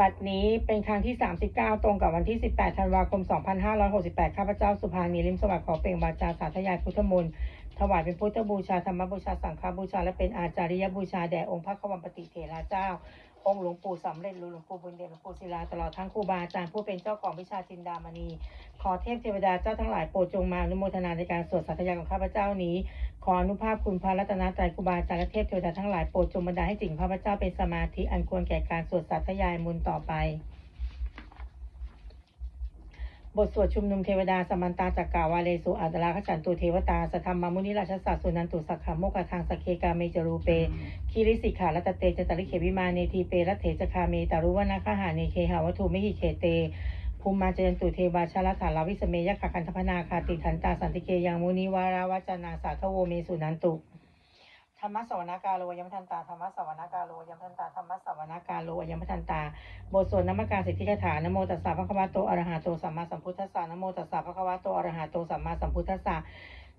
บัดนี้เป็นครั้งที่ 39 ตรงกับวันที่ 18 ธันวาคม 2568 ข้าพเจ้าสุภานีลิมสวัสดิ์ขอเปล่งวาจาสาธยายพุทธมนต์ถวายเป็นพุทธบูชา ธรรมบูชา สังฆบูชา และเป็นอาจาริยบูชา แด่องค์พระขวัมปติเถระเจ้า องค์หลวงปู่สำเร็จหลวงปู่บุญเดชหลวงปู่ศิลาตลอดทั้งครูบาอาจารย์ผู้เป็นเจ้าของวิชาจินดามณี ขอเทพเทวดาเจ้าทั้งหลายโปรดจงมาอนุโมทนาในการสวดสัตยาของข้าพเจ้านี้ ขออนุภาพคุณพระรัตนตรัยครูบาอาจารย์และเทพเทวดาทั้งหลายโปรดจงบันดาลให้จิงข้าพเจ้าเป็นสมาธิอันควรแก่การสวดสัตยายมุนต่อไป บทสวดชุมนุมเทวดาสมันตาจักกาวาเลสุอัตลาขจันตุเทวตาสธรรมมุนิราชสัสสุนันตุสักขะโมกขทางสเคกาเมจรูเปคิริสิกขารัตเตจตริเขวิมาเนทีเปรัตเถจคาเมตารุวนาคหาเนเคหาวัตถุมิหิเขเตภูมิมาจยันตุเทวาชาลฐานลาวิสเมยะขคันธพนาคาติขันตาสันติเกยังมุนิวาราวจนาสาทโวเมสุนันตุ ธรรมสวนากาโลยมทันตาธรรมสวนากาโลยมทันตาธรรมสวนากาโลยมทันตาบทสวดนมัการสิทธิคาถานโมตัสสะภะคะวะโตอรหะโตสัมมาสัมพุทธัสสะนโมตัสสะภะคะวะโตอรหะโตสัมมาสัมพุทธัสสะ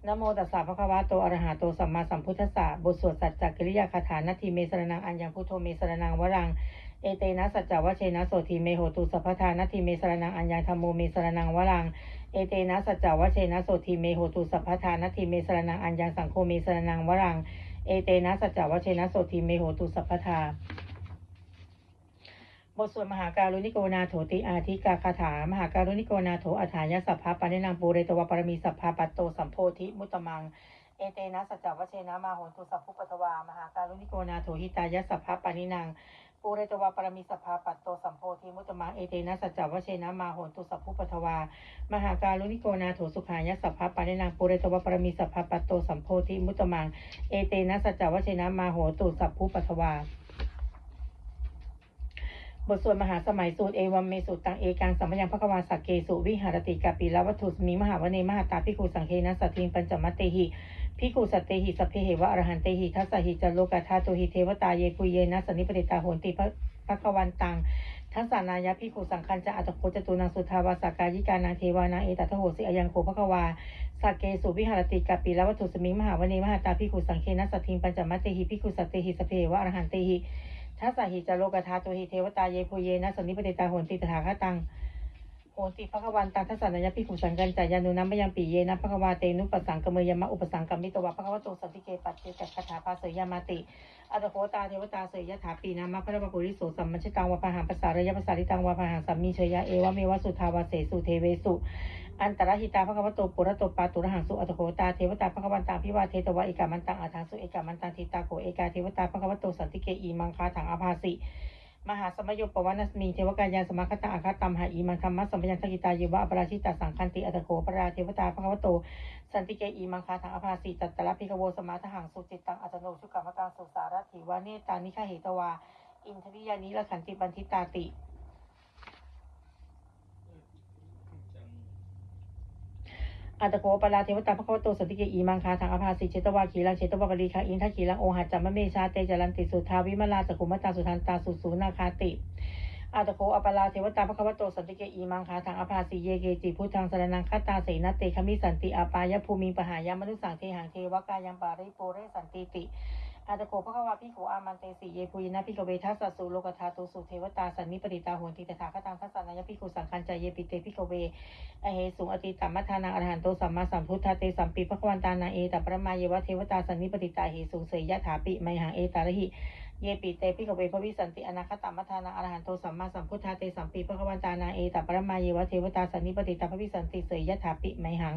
นโมตัสสะภะคะวะโตอรหะโตสัมมาสัมพุทธัสสะบทสวดสัจจกิริยาคาถานาทีเมสรนังอัญญังพุทโธเมสรนังวรังเอเตนะสัจจวเชนะโสทีเมโหตุสัพพทานาทีเมสรนังอัญญังธรรมโมเมสรนังวรังเอเตนะสัจจวเชนะโสทีเมโหตุสัพพทานาทีเมสรนังอัญญสังโฆเมสรนังวรัง เอเตนะสัจจวะเชนะโสติเมโหตุสัพพทา บทสวดมหาการุณิโกนาโถติอาทิกาคาถา มหาการุณิโกนาโถอัฏฐายสัพพะปานินังปูเรตวะปรมีสัพพะปัตโตสัมโพธิมุตตมังเอเตนะสัจจวะเชนะมาโหตุสัพพุปตวามหาการุณิโกนาโถหิตายสัพพะปานินัง ปูเรตวาปรมีสัพพะปัตโตสัมโพธิมุตมะเอเตนะสัจจวเชนะมาโหตุสัพพุปทวา มหาการุณิโกนาโถสุขายสัพพะปานินังปูเรตวาปรมีสัพพะปัตโตสัมโพธิมุตมังเอเตนะสัจจวเชนะมาโหตุสัพพุปทวา บทสวดมหาสมัยสูตรเอวัมเมสุตังเอกังสัมมยังพระกวาสักเกสุวิหารติกาปิลวัตถุสมิมหาวเนมหาตาพิคุสังเคนะสัตทิงปัญจมัตเตหิพิคุสัตเตหิสัพเพเหวะอรหันเตหิทัสสหิจโลกาธาโตหิเทวตาเยปุเยนะสันนิปติตาโหนติพระพระกวันตังทัสสานายะพิคุสังคัญจะอัตโคจตุนังสุทาวาสากายิกานางเทวานางเอตัทโหสิอยังโคภควาสักเกสุวิหารติกาปิลวัตถุสมิมหาวเนมหาตาพิคุสังเคนะสัตทิงปัญจมัตเตหิพิคุสัตเตหิสัพเพเหวะอรหันเตหิ ทัสสาหิจโลกธาตุหิเทวตาเยโพเยนะสนนิปติตาโหนติตถาคตัง โหนติภควันตังทัสสะนายปิขุสังกันจายานุนัมมยังปีเยนะภควาเตนุปสังกเมยมะอุปสังกมิตวะภควโตสันติเกปัจเจกัคาถาภาเสยามาติอัตโคตาเทวตาเสยยถาปีนามะพระบกุริโสสัมมัชตังวะพหังภาษาระยะภาษาริตังวะพหังสัมมีเชยะเอวะเมวะสุทาวาเสสุเทเวสุ อันตรหิตาภควโตปุระโตปาตุระหังสุอัตโคตาเทวตาภควันตังพิวาเทตวะเอกามันตังอาทางสุเอกามันตังทิตาโกเอกาเทวตาภควโตสันติเกอีมังคาถังอภาสิ มหาสมยุปปวันัสมีเทวกายาสมาคตาอาคาตัมหาอีมังธรรมะสัมปยัญทกิตาเยวะอปราชิตาสังคันติอัตโขปราเทวตาภควโต สันติเกอีมังคาถังอภาสีจัตตละพิกโวสมาทหังสุจิตตังอัตโนชุกรรมตังสุสารถิวาเนตานิฆาเหตวา อินทริยานิละขันติปันทิตาติ อัตโขปราเทวตาพระควโตสันติเกอีมังคาทางอภาสิเชตวาขีลังเชตวากรีคาอินทขีลังโอหัจจัมะเมชาเตจรันติสุทาวิมลาสกุมตาสุทันตาสุสูนาคาติอัตโกอปราเทวตาพระควโตสันติเกอีมังคาทางอภาสิเยเกจิพุทธังสรนังคตาเสนเตคมิสันติอาปายภูมิปหายามนุสังเทหังเทวกายังปาริโปเรสันติติ อาตโกภควาพิโขอามันเตสีเยปุยนะพิโกเวทัสสสุโลกธาตุสุเทวตาสันนิปติตาโหนติตถาคตังทัสสนายพิคุสังคัญจเยปิเตพิโกเวอเหสุงอติตัมมัทานังอรหันโตสัมมาสัมพุทธาเตสัมปีพระควันตานาเอตัปรมาเยวะเทวตาสันนิปติตาเหสุงเสยยะถาปิไมหังเอตาระหิเยปิเตพิกเวพระวิสันติอนาคตัมมัทานังอรหันโตสัมมาสัมพุทธาเตสัมปีพระควันตานาเอตัปรมาเยวะเทวตาสันนิปติตาพระวิสันติเสยยะถาปิไมหัง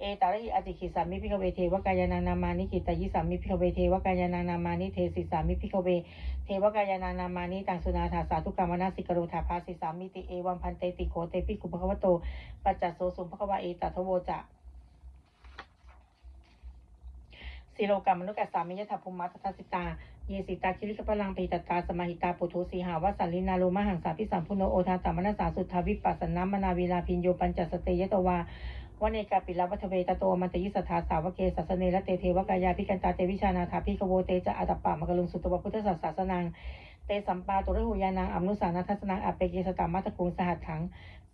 เอตาระหิอติขิสามิพิกเวเทวกายานานามานิกิตายิสามิพิกเวเทวกายานานามานิเทสิสามิพิกเวเทวกายานานามานิตังสุนาถาสาธุกรรมนาสิกโรธาภาสิสามิติเอวัมพันเตติโคเตปิกุภควโตปัจจัสโสสุภควาเอตัทโวจะสิโลกรรมมนุกัสสามิยถาภูมัตทัสสิตา เยสิตาคิริกพลังปิตตาสมาหิตาปุถุสีหาวสันลินาโลมหังสาพิสัมพุโนโอทาตามนัสสาสุทธาวิปัสสนามนาวีลาพินโยปัญจสเตยตวา วเนกาปิลวัฒเวตโตมันตยิสทธาสาวเกสัสเนละเตเทวกายาพิกันตาเตวิชานาถาพิกโวเตจะอัตปามกลุงสุตวพุทธศาสสนังเตสัมปาตุระหุยานังอัมนุสานาทัสนังอเปเกสตามัตตกุงสหัตถัง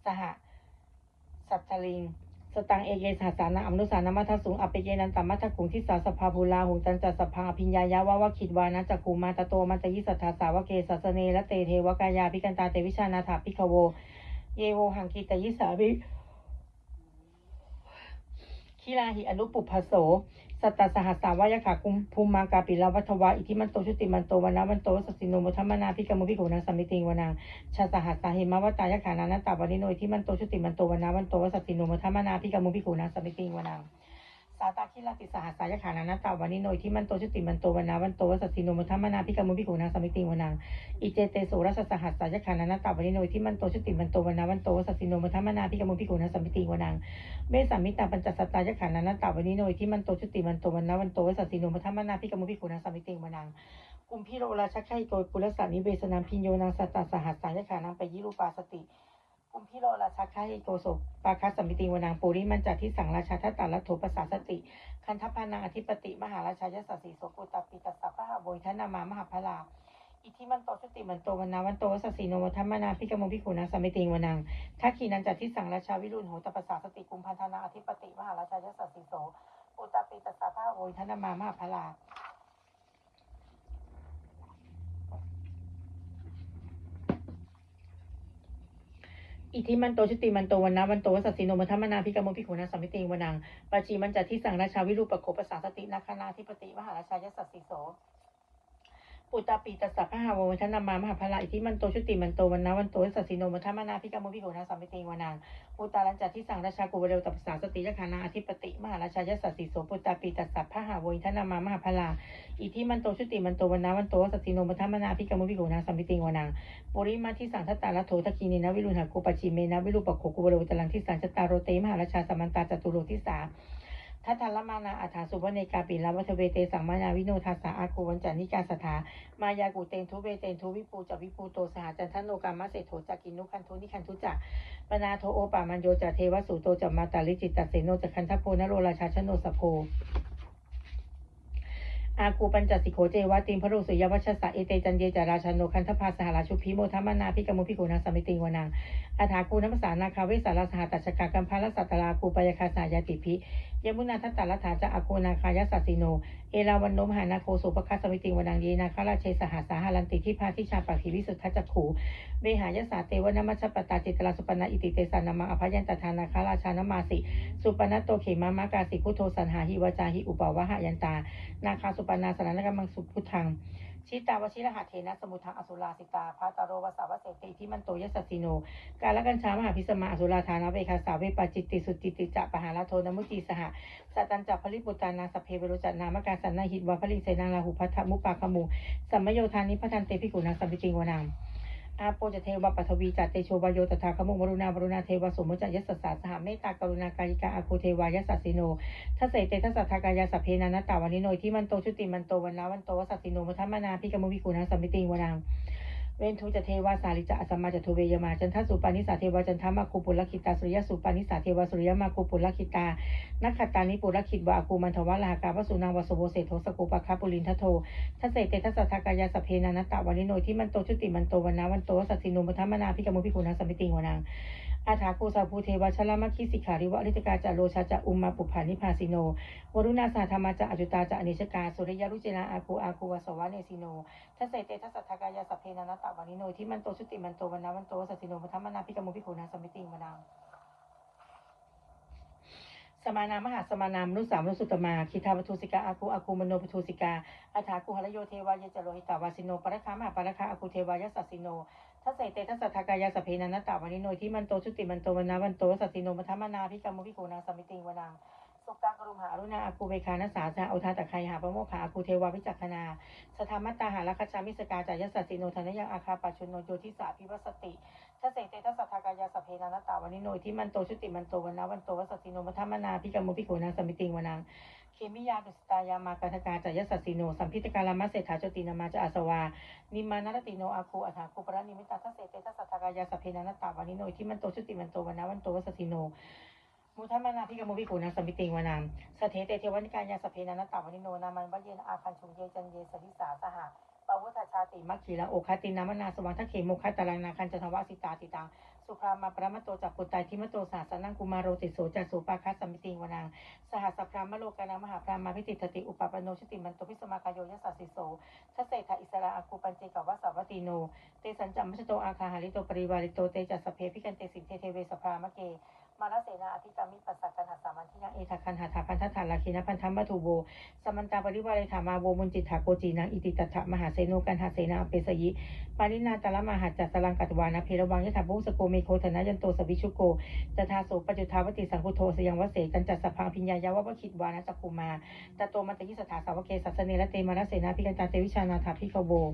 สหสัตลิงสตังเอเกสาสานาอมนุสานามัทสุงอเปเยนันตมัทกุงทิสาสภาภูลาหุงจันจัสพังอภิญญายาวาวคิดวานะจักูมาตโตมันตยิสัทธาสาวเกสัสเนละเตเทวกายาพิกันตาเตวิชานาถาพิขโว เยโวหังกิตยิสาวิ คิราหิอนุปุพโส สัตตสหัสสาวายขาคุมภูมังกาปิลาวัทวาอิทิมันโตชุติมันโตวันาวันโตสสสิโนมุทัมนาพิกมุพิโกนาสัมมิติงวนาชาสหัสสาหิมาวตายขานานตตาวนิโนอิทิมันโตชุติมันโตวันาวันโตสสสิโนมุทัมนาพิกมุพิโกนาสัมมิติงวนาาตาคิลาติสหัสสายขานานัตาวันิโนอิทิมันโตชุติมันโตวนาวันโตสสสิโนมุทัมมนาพิกมุพิโกนาสมิติวนาอิเจเตโสรัสสหัสสายขานานัตาวันิโนอิทิมันโตชุติมันโตวนาวันโตสสสิโนมุทัมมนาพิกมุพิโกนาสมิติวนาเมสามิตาปัญจสัตตายขานานัตาวันนี้โนยที่มันโตชุติมันโตวนาวันโตวสัตติโนมัทมนาพิกมุพิกุณาสมิติวนังกุมพิโรราชไข่โตยปุรสานิเวสนามพิญโยนางสัตตาสหัสสายขานังไปยิรูปาสติ กุมพิโรราชไข่โตโสปาคัสสมิติวนังปุริมันจัดที่สังราชาทัตตาลัทโถปสาสติ คันทพานังอธิปติ มหาราชายสัสสีโสปุตตปิตัสสะพะหโวยทนามามหาพลาอิทิมันโตชุติมันโตวันนาวันโตสัสสีโนวัฒมนาพิกมุพิขุนาสมิติวนังทักขีนันจัดที่สังราชาวิรุณโหตปสาสติกุมพันธนาอธิปติ มหาราชายสัสสิโสปุตตปิตัสสะพะโวยทนามามหาพลา อิทิมันโตชิติมันโตวันนาวันโตสัสสิโนมัทมนาพิกมุพิขุนาสมิติวนังปาจีมันจัดที่สังราชาวิรูปโคปสาสตินาคนาธิปติมหาราชายสัสสิโส ปุตตาปีตัสสะพะหาววัฒนามามหาพลาอิทิมันโตชุติมันโตวันนาวันโตสัสสิโนมัทมนาพิกามุพิโกนาสัมมิติงวานางปุตตาลันจัดที่สั่งราชากุบเรวตัปสาสติยคานาอธิปติมหาราชายสัสสิโสปุตตาปีตัสสะพะหาววัฒนามามหาพลาอิทิมันโตชุติมันโตวันนาวันโตสัสสิโนมัทมนาพิกามุพิโกนาสัมมิติงวานางปุริมาที่สั่งทัตตาละโถทักีนินะวิรุณหกุปจิเมนะวิรุปโคกุบเรวตลังที่สั่งชตารโรเตมหาราชาสมันตาจตุโรทิสา ทัตตาลมานาอัฏฐาสุวเนกาปิลาวัทเวเตสังมานาวิโนทัสสะอากูวันจานิกาสถามายากุเตนทุเวเตนทุวิปูจวิปูโตสหจันทโนกามะเศรษโถจักกินุคันทุนิคันทุจักปนาโทโอปามันโยจะเทวสุโตจัมมาตาลิจิตตเสโนจะคันทโพนโรราชาชโนสโพอากูปัญจสิโขเจวะติมพระรุสุยวัชสะเอเตจันเยจาราชโนคันทภาสหราชุพิโมทัมมนาพิกมุพิโกนาสมิติงวนังอาถาคูนัมสานาคาเวสารสหตัชกากัมพาลสัตตราคูปยคาสายติพิ ยมุนาทัตตาลถาจะอาคูนาคายสัสสิโน เอราวันโนมหานาโคสุปคัสมิติงวนังเยนาคาราเชสหาสาหารันติที่พาทิชาปักขิวิสุทธัจขูเวหายสาเตวนามัชปตาจิตลาสุปนาอิติเตสานามังอภยันตทานาคาราชานมาสิ สุปนัตโตเขมามากาสิพุทโธสันหาหิวจาหิอุปาวะหายันตา นาคาสุปนาสนานกัมมังสุพุทธัง ชิตาวชิรหัตเทนะสมุทังอสุราสิตาพาตโรวสาวเสติที่มันโตยสัสสิโน กาลกัญชามหาพิสมาอสุราธานาเวคาสาเวปาจิตติสุติติจะปหาลาโทนมุจีสหสัตตันจัพลิปุตานาสเพเวรุจนามการสันนาหิตวะพลิเสนาลาหุพัทธมุปาคมูสัมมโยธานิพัทันเตพิกุณาสัมปิติงวนาง อาโปจะเทวปัทวีจัตเตโชวายโยตถาคมุวรุณาวรุณาเทวสมุจยัสสสาสหเมตตากรุณากายิกาอาคูเทวายสสสิโนทัศเสเตทัสสะทากายาสเพนานัตตาวันิโนยที่มันโตชุติมันโตวันลาวันโตวัสสิโนมัทมานาพิกมุวิกุณาสัมปิติงวนัง เวนทุจะเทวาสาริจะอสัมมาจทุเวยมาจันทสุปานิสาเทวาจันทมาคูปุลคิตาสุริยสุปานิสาเทวาสุริยมาคูปุลคิตานักขัตตานิปุลคิตวาอากูมันทวะลหากาวสุนังวสโวเศโทสกุปะคาปุลินทโททัศเสเตทัสทากายาสเพนานัตตาวันิโนที่มันโตชุติมันโตวันนาวันโตวสัสสิโนมัทมนาพิกมุพิกุณาสัมปิติงวนัง อาถาคูสาภูเทวชลามคิสิกขาริวะอริตกาจะโลชาจะอุมมาปุพานิพาสิโนวรุณาสาธรรมาจะอจุตาจะอนิชกาสุริยรุเจนาอาคูอาคูวสวะเนสิโนทัสเสเตทัสสะทกายาสัพเพนานัตตวานิโนที่มันโตชุติมันโตวันนาวันโตสัสสิโนมัทมนาพิกมุพิกุณาสมิติงวนังสมานามหาสมานามนุสามนุสุตมาคิทาปทุสิกาอาคูอาคูมโนปทุสิกาอาถาคูหรโยเทวายจโรหิตาวาสิโนปรคามหาปรคาอาคูเทวายสัสสิโน ทัสเสเตทัสทากายาสเพนันตตาวันิโนที่มันโตชุติมันโตวันนาวันโตสัสสิโนมัทมนาพิกรรมพิโกนาสมิติงวนังสุตังกรุมหารุณาอาคูเบคานัสสาสาอุทาตะไคหาปะโมคขาอาคูเทวาวิจักขนาสธรรมตาหาลัคชามิสกาจายสัสสิโนธนยังอาคาปัจจุโนโยทิสาพิวัสติทัสเสเตทัสทากายาสเพนันตตาวันิโนที่มันโตชุติมันโตวันนาวันโตสัสสิโนมัทมนาพิกรรมพิโกนาสมิติงวนัง เคมิยาดุสตายามากาทกาจายสัสสิโน สัมพิตการามะเศรษฐาจตินามาจาอาสวา นิมานารติโนอาคูอัฏฐาคูปรนิมิตาทัสเสเตทัสสะทากายาสพเพนันตตาวันิโนที่มันโตชุติมันโตวันนาวันโตสัสสิโนมุทัมานาพิกมุวิกุณาสมิติงวานามสเทเตเทวนิกายาสพเพนันตตาวันิโนนามันวะเยนอาคันชุงเยจันเยสริสาสหะปวุฒชาติมัคคีละโอคาตินามนาสวังทะเขมุคัตตารังนาคันจทวสิตาติตัง สุครามาปรมตโตจักปุตตายทิมโตสาสนังกุมารโรติโสจัสสุปาคัสสมิติงวนังสหัสพรามโลกานามหาพรามาพิติตติอุปปโนชติมันโตพิสมากายโยยสัสสิโสทัศเศธาอิสระอาคูปัญเจกวัสาวัตติโน เตสันจัมมชโตอาคาหาริโตปริวาริโตเตจัสเพพิกันเตสินเทเทเวสพรามะเก มาลเสนาอธิกามิปัสสะกันหาสามันทิยังเอทัคคันหาถาพันธฐานลาคินะพันธมัตุโบสมันตาปริวาริธามาโวมุนจิตถาโกจีนังอิติตัถะมหาเสโนกันหาเสนาอเปสยิปานินาตาลมหาจัสสลังกัตวานะเพระวังยถาบุสโกเมโคธนะยันโตสวิชุโกจทาโสปจุทาวติสังคุโทสยังวเสกันจัดสพังพิญญายาวะวะคิดวานะจักคุมาตะโตมันตยิสถาสาวเกสัสเนละเตมระเสนาพิกันตาเตวิชานาถาพิขโวเ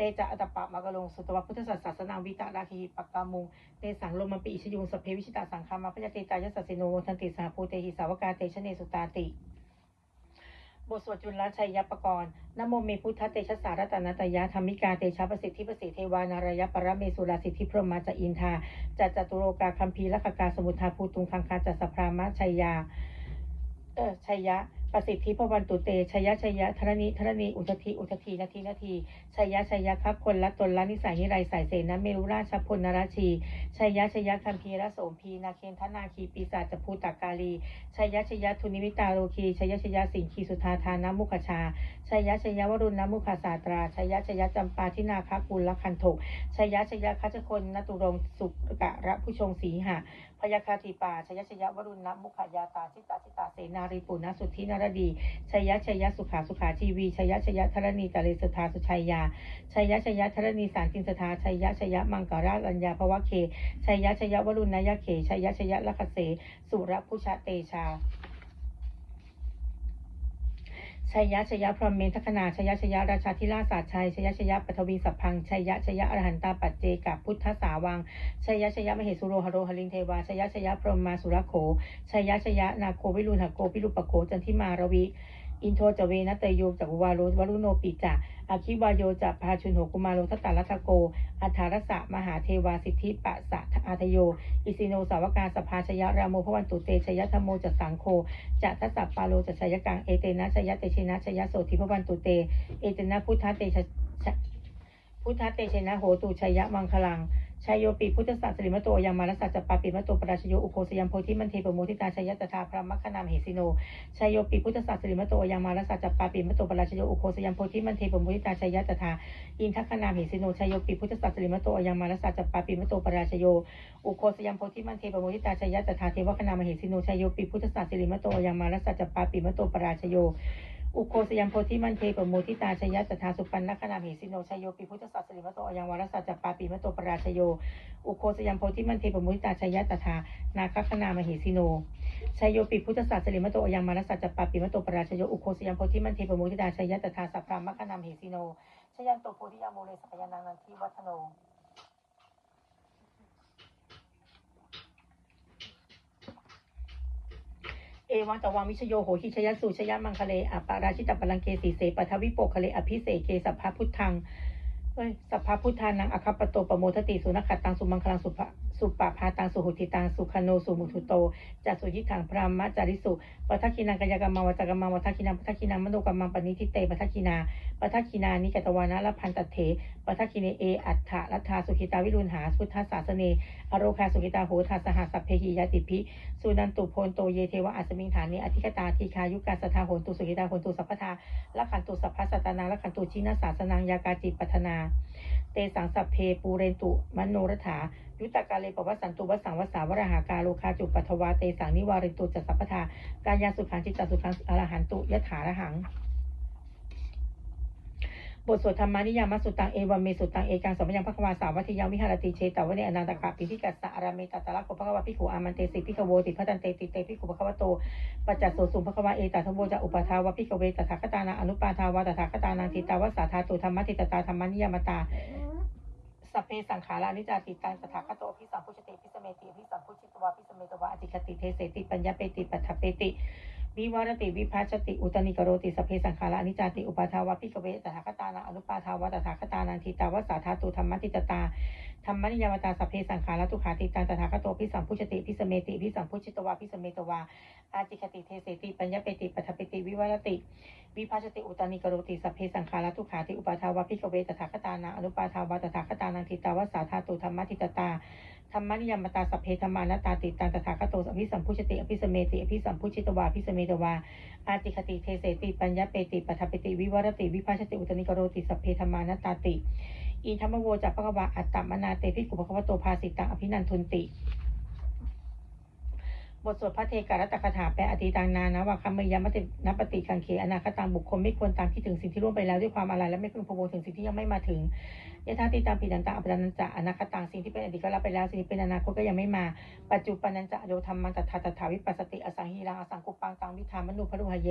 ตจะอัตปะมะกะลงสุตวพุทธศาสนาวิตาราคีปักกามุงเตสังลมปิอิชยุงสเพวิชิตาสังคามาพยเตตายสัสสิโนทันติสาภูเตหิสาวกาเตชเนสุตาติบทสวดจุลชัยยปกรณ์นโมเมพุทธเตชะสารตนัตยะธรรมิกาเตชะประสิทธิประสิทธิเทวานารยปรเมสุราสิทธิพรหมาจอินทาจัจตุโรกาคัมภีรคกาสมุทธาภูตุงคังคาจัสสพรามะชัยยาเออชัยยะ ประสิทธิพวันตุเตชยยะชยยะธรณีธรณีอุทธีอุทธีนาทีนาทีชยยะชยยะครับคนละตนละนิสัยนิไรสายเสนาเมรุราชพลนราชีชยยะชยยะคัมภีรโสมพีนาเคนทนาคีปีศาจภูตากาลีชยยะชยยะทุนิมิตาโรคีชยยะชยยะสิงคีสุธาทานามุขชาชยยะชยยะวรุณนามุขศาตราชยยะชยยะจำปาทินาคกุลคันโถชยยะชยยะคัจคนนตุรงสุกะระผู้ชงสีหะพยาคาติปาชยชยะวรุณนมุขยาตาชิตาชิตาเสนารีปุณสุทธินารดี ชยชยสุขาสุขาทีวีชยะชยะธรณีตะเลสธาสุชัยยาชยะชยะธรณีสารจินสธาชยะชยะมังกราลัญญาภวะเคชยะชยะวรุณนยเขชยะชยะลัคเส สุรพุชะเตชา ชัยยะชยะพรหมเมธคนาชัยยะชยะราชาธิราชศาสชายชัยยะชยะปัทวีสัพพังชัยยะชยะอรหันตาปัจเจกับพุทธสาวังชัยยะชยะมเหสุโรหโรหลิงเทวาชยยะชยะพรหมมาสุรโขชัยยะชยะนาโควิรุณหโกพิรุปโขจันทิมารวิ อินโทจเวนัตโยจักวาโรวรุโนปิจา อาคิวายโยจะพาชุนโหกุมาโลทัตตารัตโก อัฏฐารสะมหาเทวาสิทธิปะสะอาทโย อิสิโนสาวกาสภาชยรามโมพวันตุเตชยธรรมโมจัสสังโคจะทัสสปาโลจัชยกังเอเตนะชยเตชินะชยโสธิพวันตุเต เอเตนะพุทธเตชพุทธเตชนะโหตุชยมังคลัง ชายโยปีพุทธศาสริมโตยังมาลสัจจปาปิมโตปราชโยอุโคสยัมโพธิมันเทปโมทิตาชยตถาพระมัคคณามเหสิโนชายโยปิพุทธศาสริมโตยังมาลสัจจปาปิมโตปราชโยอุโคสยัมโพธิมันเทปโมทิตาชยตถาอินทคคณามเหสิโนชายโยปิพุทธศาสริมโตยังมาลสัจจปาปิมโตปราชโยอุโคสยัมโพธิมันเทปโมทิตาชยตถาเทวคณามเหสิโนชายโยปิพุทธศาสริมโตยังมาลสัจจปาปิมโตปราชโย อุโคสยัมโพธิมันเทปโมทิตาชยตถาสุปันนคณามเหสิโนชยโยปิพุทธศาสริมโตยังวรสัจจปาปิมโตปราชโย อุโคสยัมโพธิมันเทปโมุติตาชยตถานาคคณามเหสิโนชยโยปิพุทธศาสริมโตยังมารสัจจปาปิมโตปราชโย อุโคสยัมโพธิมันเทปโมุติตาชยตถาสัพพามัคณามเหสิโนชยันโตโพธิยาโมเลสัพยานังนันทิวัฒโน เอวังตวังวิชโยโหหิชยสูชยมังคะเลอปาราชิตปลังเกสีเสปัทวิโปคะเลอภิเสเกสัพพะพุทธังเอ้ยสัพพะพุทธานังอคัปปโตปโมทติสุนขัตตังสุมังคลังสุภะ สุปปะพาตังสุหุติตังสุขโนสุมุทุโตจัสุยิถังพรามะจาริสุปัทคินังกายกรรมวัจกรรมวัทคินังปัทคินังมโนกรรมังปณิทิเตปัทคินาปัทคินานิกตวานะละพันตเถปัทคินเออัฏฐะรัตถาสุขิตาวิรุณหาพุทธศาสเนอโรคาสุขิตาโหทาสหัสสพเพหิยติพิสุนันตุโพนโตเยเทวะอัสมิงฐานิอธิกตาทีคายุกาสทาโหนตุสุกิตาโหนตุสัพพทาละขันตุสัพพสัตนาละขันตุชินาสาสนังยากาจิปัทนา เตสังสัพเพปูเรนตุมโนรถา ยุตกาเลปวัสสันตุวัสังวสาวรหากาโลคาจุปัทวาเตสังนิวารินตุจัสสัพพทา กายาสุขันจิตตสุขังอรหันตุยถาระหัง บทสวดธรรมานิยามสุตังเอวเมสุตังเอกังสมยังพระควาสาวัติยังวิหารติเชตวเนอนันตกะปิธิกัสสะอารามเมตตะละโกภควาพิขุอามันเตสิพิขโวติพัตันเตติเตพิขุภควโตปัจจัสโสสุภควาเอตัทโวจะอุปทาวะพิกเวตถาคตานาอนุปาทาวะตถาคตานังทิตาวะสาธาตุธรรมติตตาธรรมนิยามตาสัพเพสังขารานิจจาติตังสถาคโตพิสัมพุชติพิสเมติพิสัมพุชิตวาพิสเมตวาอติคติเทเสติปัญญาเปติปัฏฐเปติ วิวรติวิภัชติอุตนิกโรติสเพสังขารานิจจาติอุปาทาวะพิกเวตถาคตานังอนุปาทาวะตถาคตานังทิตาวะสาธาตุธรรมติตตาธรรมนิยมตาสัพเพสังขาราทุขาติตังตถาคโตพิสัมพุชติพิสเมติพิสัมพุชิตวาพิสเมตวาอาติคติเทเสติปัญญาเปติปัฏฐเปติวิวรติวิภาชติอุตนิกโรติสัพเพสังขาราทุขาติอุปาทาวะพิกเวตถาคตานังอนุปาทาวะตถาคตานังทิตาวะสาธาตุธรรมทิตตา ธรรมนิยมตาสัพเพธรรมานาตาติตังตถาคตโตอภิสัมพุชติอภิสเมติอภิสัมพุชิตวาอภิสเมตวาอาติคติเทเสติปัญญาเปติปัทปติวิวรติวิภาชติอุตนิกโรติสัพเพธรรมานาตาติอินธรรมโวจัปปะกวาอัตตมนาเตพิกุปะคะวโตภาสิตังอภินันทุนติ บทสวดพระเทการัตถคาถาแปลอธิตังนานะว่าคำมยามตินปฏิกังเขอนาคตังบุคคลไม่ควรตามคิดถึงสิ่งที่ล่วงไปแล้วด้วยความอะไรและไม่พึงพะวงถึงสิ่งที่ยังไม่มาถึงยะธาติตามปิดันตาอัปดันจะอนาคตังสิ่งที่เป็นอดีตก็รับไปแล้วสิ่งที่เป็นอนาคตก็ยังไม่มา ปัจจุบันนันจะโยธรรมันตถาตถาวิปัสสติอสังหีรังอสังกุปังตังวิธามนุพรุหเย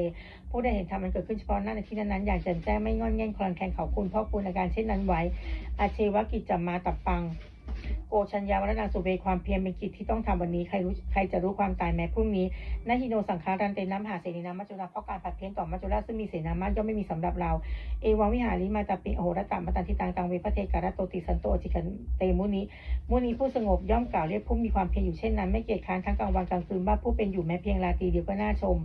ผู้ได้เห็นธรรมมันเกิดขึ้นเฉพาะหน้าในที่นั้นๆอย่างแจ่มแจ้งไม่งอนแง่งคลอนแคลนเขาคุณพ่อคุณอาการเช่นนั้นไว้อาเชวกิจจมาตับปัง โกชัญญาวรณาสุเบความเพียรเป็นกิจที่ต้องทำวันนี้ใครรู้ใครจะรู้ความตายแม้พรุ่งนี้นาฮิโนสังขารันเตน้ำหาเสนีนามัจจุราเพราะการผัดเพี้ยนต่อมัจจุราซึ่งมีเสนามากย่อมไม่มีสำหรับเรา เอวังวิหาริมาตาปิโอโหรตามาตันทิตังตังเวพระเทการะโตติสันโตอจิกันเตมุนีมุนีผู้สงบย่อมกล่าวเรียกผู้มีความเพียรอยู่เช่นนั้นไม่เกียจค้านทั้งกลางวันกลางคืนว่าผู้เป็นอยู่แม้เพียงราตรีเดียวก็น่าชม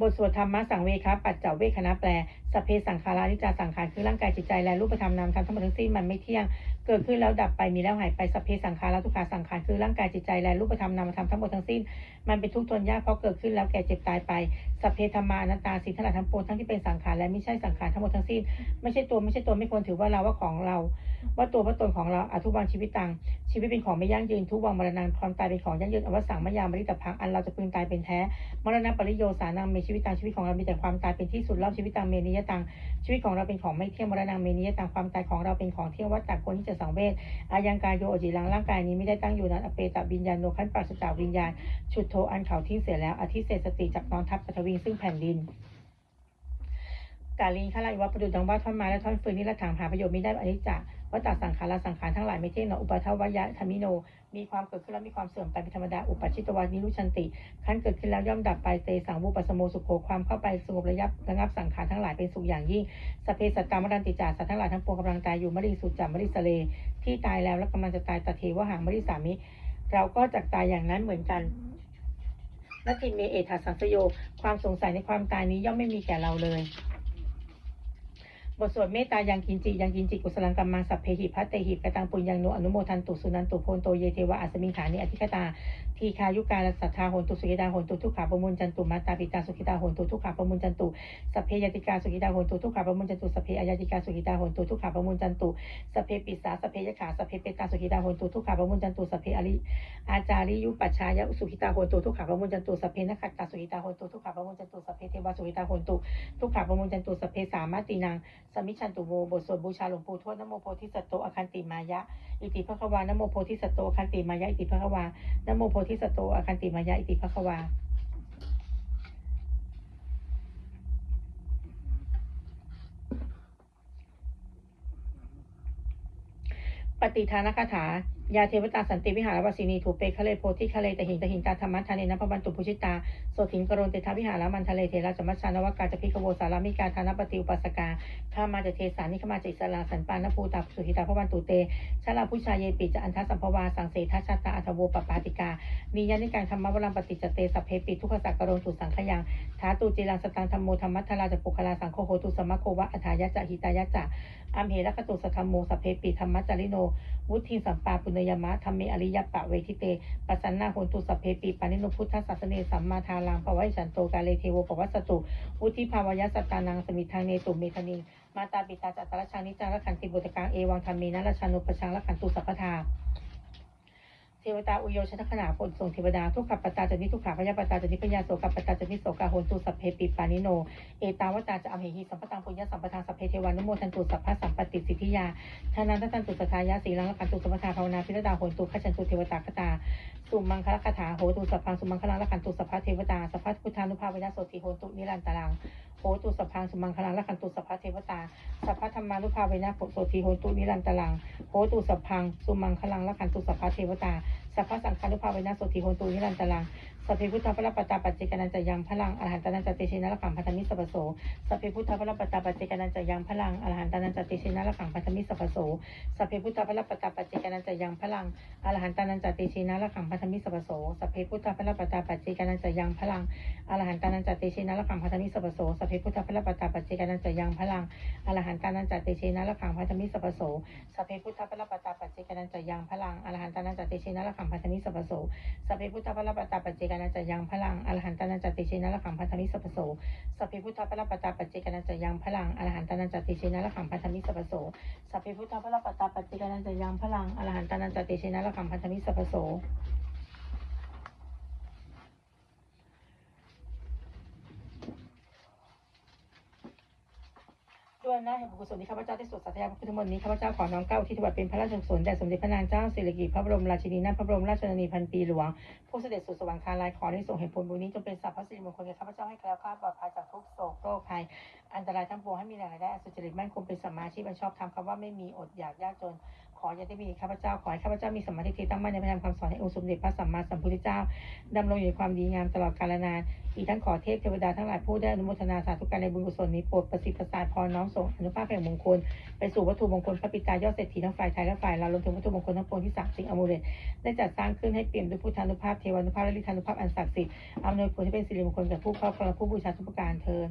บทสวดธรรมะสังเวคะปัจเจาเวคณะแปลสพเพสังขารานิจาสังขารคือร่างกายจิตใจและรูปธรรมนามธรรมทั้งหมดทั้งสิ้นมันไม่เที่ยง เกิดขึ้นแล้วดับไปมีแล้วหายไปสพเพสังขาราทุกขาสังขารคือร่างกายจิตใจและรูปธรรมนามธรรมทั้งหมดทั้งสิ้น มันเป็นทุกข์ทนยากเพราะเกิดขึ้นแล้วแก่เจ็บตายไปสัพเพธรรมานัตตาสิ่งทั้งหลายทั้งปวงทั้งที่เป็นสังขารและไม่ใช่สังขารทั้งหมดทั้งสิ้น ไม่ใช่ตัวไม่ใช่ตัวไม่ควรถือว่าเราว่าของเรา ว่าตัวว่าตนของเราอทุวังชีวิตตัง ชีวิตเป็นของไม่ยั่งยืน ทุกวังมรณะความตายเป็นของยั่งยืนอวสังมยามริตพังอันเราจะพึงตายเป็นแท้ มรณะปริโยสานังมีชีวิตตังชีวิตของเรามีแต่ความตายเป็นที่สุดเล่าชีวิตตังเมนิยตัง ชีวิตของเราเป็นของไม่เที่ยงมรณะเมนิยตังความตายของเราเป็นของเที่ยงวัฏฏะคนที่จะสังเวชอายังกายโยอจิรังร่างกายนี้ไม่ได้ตั้งอยู่นั้นอเปตวิญญาณโนขันปัสสจากวิญญาณชุดโทอันเขาทิ้งเสียแล้วอธิเศษสติจากนอนทับปฐวีซึ่งแผ่นดินกาลิงขลายวะประดุจดังว่าท่อนไม้และท่อนฟืนนี่ละถังหาประโยชน์ไม่ได้อนิจจ วัตตสังขารสังขารทั้งหลายไม่เที่ยงหนออุปทวยะธรรมิโน มีความเกิดขึ้นแล้วมีความเสื่อมไปเป็นธรรมดาอุปชิตวานิรุชันติขั้นเกิดขึ้นแล้วย่อมดับไปเตสังวุปสมโมสุโขความเข้าไปสงบระยับระงับสังขารทั้งหลายเป็นสุขอย่างยิ่งสเพสัตตามรันติจาสัตว์ทั้งหลายทั้งปวงกำลังตายอยู่มริสุจามริสเล ที่ตายแล้วและกำลังจะตายตะเทวหังมริสามิ เราก็จักตายอย่างนั้นเหมือนกันนัตถิเมเอทัสสังสโย ความสงสัยในความตายนี้ย่อมไม่มีแก่เราเลย บทสวดเมตตายังกินจิยังกินจิกุศลังกัมมังสัพเพหิพัตเตหิกตังปุญญังโนอนุโมทันตุสุนันตุโพนโตเยเทวะอัสมิงขานิอธิคตา ทีคายุกาลสัทธาโหนตุสุขิตาโหนตุทุกขาปมุญจันตุมาตาปิตาสุขิตาโหนตุทุกขาปมุญจันตุสัพเพยติกาสุขิตาโหนตุทุกขาปมุญจันตุสัพเพอายติกาสุขิตาโหนตุทุกขาปมุญจันตุสัพเพปิสาสัพเพยขาสัพเพเปตาสุขิตาโหนตุทุกขาปมุญจันตุสัพเพอริอาจาริยุปัชชายะสุขิตาโหนตุทุกขาปมุญจันตุสัพเพนักขัตตาสุขิตาโหนตุทุกขาปมุญจันตุสัพเพเทวสุขิตาโหนตุทุกขาปมุญจันตุสัพเพสามาตินัง สมิชันตุโวบทสวดบูชาหลวงปู่ทวดนโมโพธิสัตโตอคันติมายะ อิติภควานโมโพธิสัตโตอคันติมายะ อิติภควานโมโพธิสัตโตอคันติมายะ อิติภควาปฏิทานคาถา ยาเทวตาสันติวิหารวสินีถูเปคะเลโพธิคะเลตหิงตหิงตาธรรมะทานเนนพวันตุพุชิตาโสถิงกรณเตทาวิหารมันทะเลเทระจมัชานวกาจะพิกโวสารามิกาธานปฏิอุปัสกาข้ามาจะเทสานิขมาจิสลาสันปานภูตาสุหิตาพวันตุเตชาลาพุชายเยปิจะอันทัสสัมภวาสังเสทัชชาตาอัทโวปปาติกา มียานิการธรรมวรังปฏิจเตสัพเพปิทุกขสักกรณตุสังขยังท้าตุจิรังสตังธรรมโมธรรมัทราจะปุคลาสังโฆโหตุสมะโควะอัฏฐายะจะหิตายะจะอัมเหระกตุสัทธมโมสัพเพปิธรรมจาริโน วุฒิสัมปาปุยมะธรรมเมอริยปะเวทิเตปัสสันนาโหนตุสัพเพปีปานิโนพุทธศาสเนสัมมาทารังปวัยฉันโตกาเลเทโวปวัสตุวุทิภาวยสตานังสมิทางเนตุเมธนิมาตาปิตาจัตตรชังนิจังละขันติบุตรกังเอวังธรรมีนัลชานุปชังละขันตุสัพพทา ทวตาอุโยชนขนาผลส่งเทวดาทุกขปตาจนิทุกขาพยาปตาจนิพยาโสกปตาจนิโสกาโหนตุสัพเพปิปานิโน เอตาวตาจะอมเหหิสัมปตังปุญญสัมปทางสัพเพเทวานุโมทันตุสัพพะสัมปติสิทธิยาทานันตันตุสัทธายาสีลังละขันตุสัมปทาภาวนาพิรดาโหนตุขจันตุเทวตาคตาสุมังคลคาถาโหตุสัพพังสุมังคลังละขันตุสัพพะเทวตาสัพพะพุทธานุภาเวยโสติโหนตุนิรันตรัง โหตุสพังสุมังคลังละขันตุสัพพะเทวตาสัพพะธรรมานุภาเวนะโสทีโหตุนิรันตลังโหตุสพังสุมังคลังละขันตุสัพพะเทวตาสัพพะสังฆานุภาเวนะโสทีโหตุนิรันตลัง สัพเพพุทธพระปตาปัจเจกนันจะยังพลังอรหันตนันจะเตชินะละขังพัทมิสัพพโสสัพเพพุทธพระปตาปัจเจกนันจะยังพลังอรหันตนันจะเตชินะละขังพัทมิสัพพโสสัพเพพุทธพระปตาปัจเจกนันจะยังพลังอรหันตนันจะเตชินะละขังพัทมิสัพพโสสัพเพพุทธพระปตาปัจเจกนันจะยังพลังอรหันตานันจเตเชนะระขังพัทมิสัพพโสสัพเพพุทธพระปตาปัจเจกานันจะยังพลังอรหันตานันจเตเชนะระขังพัทมิสัพพโสสัพเพพุทธพระปตาปัจเจกานันจะยังพลังอรหันตานันจเตเชนะระขังพัทมิสัพพโสสัพเพพุทธพระปตาปัจเจกานันจายังพลังอรหันตานันจเตเชนะระขังพันธมิสัพโสสัพพิพุทธพระปตาปัจเจกานันจายังพลังอรหันตานันจเตเชนะระขังพันธมิสัพโสสัพพิพุทธพระปตาปัจเจกานันจายังพลังอรหันตานันจเตเชนะระขังพันธมิสัพโส ด้วยนาจแห่งบุญกุศลนี้ข้าพเจ้าได้สวดสัตยาพุทธมนต์นี้ข้าพเจ้าขอน้อมเก้าที่ถวายเป็นพระราชกุศลแด่สมเด็จพระนางเจ้าสิริกิติ์พระบรมราชินีนาถพระบรมราชชนนีพันปีหลวง ผู้เสด็จสู่สวรรคาลายขอได้ส่งเห็นผลบุญนี้จงเป็นสัพพสิริมงคลแก่ข้าพเจ้าให้แคล้วคลาดปลอดภัยจากทุกโศกโรคภัย อันตรายทั้งปวงให้มีแรงรายได้สุจริตมั่นคงเป็นสมาชีพอันชอบธรรมคำว่าไม่มีอดอยากยากจน ออย่าได้มีข้าพเจ้าขอให้ข้าพเจ้ามีสมาธิตั้งมั่นในพระธรรมคำสอนแห่งองค์สมเด็จพระสัมมาสัมพุทธเจ้าดำรงอยู่ในความดีงามตลอดกาลนาน อีกทั้งขอเทพเทวดาทั้งหลายผู้ได้อนุโมทนาสาธุการในบุญกุศลนี้โปรดประสิทธิ์ประสาทพรน้อมส่งอนุภาพแห่งมงคล ไปสู่วัตถุมงคลพระปิตายอดเศรษฐีทั้งฝ่ายไทยและฝ่ายเรารวมถึงวัตถุมงคลทั้งปวงที่ศักสิทธิ์อมูลเดชได้จัดสร้างขึ้นให้เปี่ยมด้วยพุทธานุภาพเทวานุภาพและฤทธานุภาพอันศักดิ์สิทธิ์อำนวยผลให้เป็นสิริมงคลแก่ผู้ครอบครองและผู้บูชาทุกประการเทิน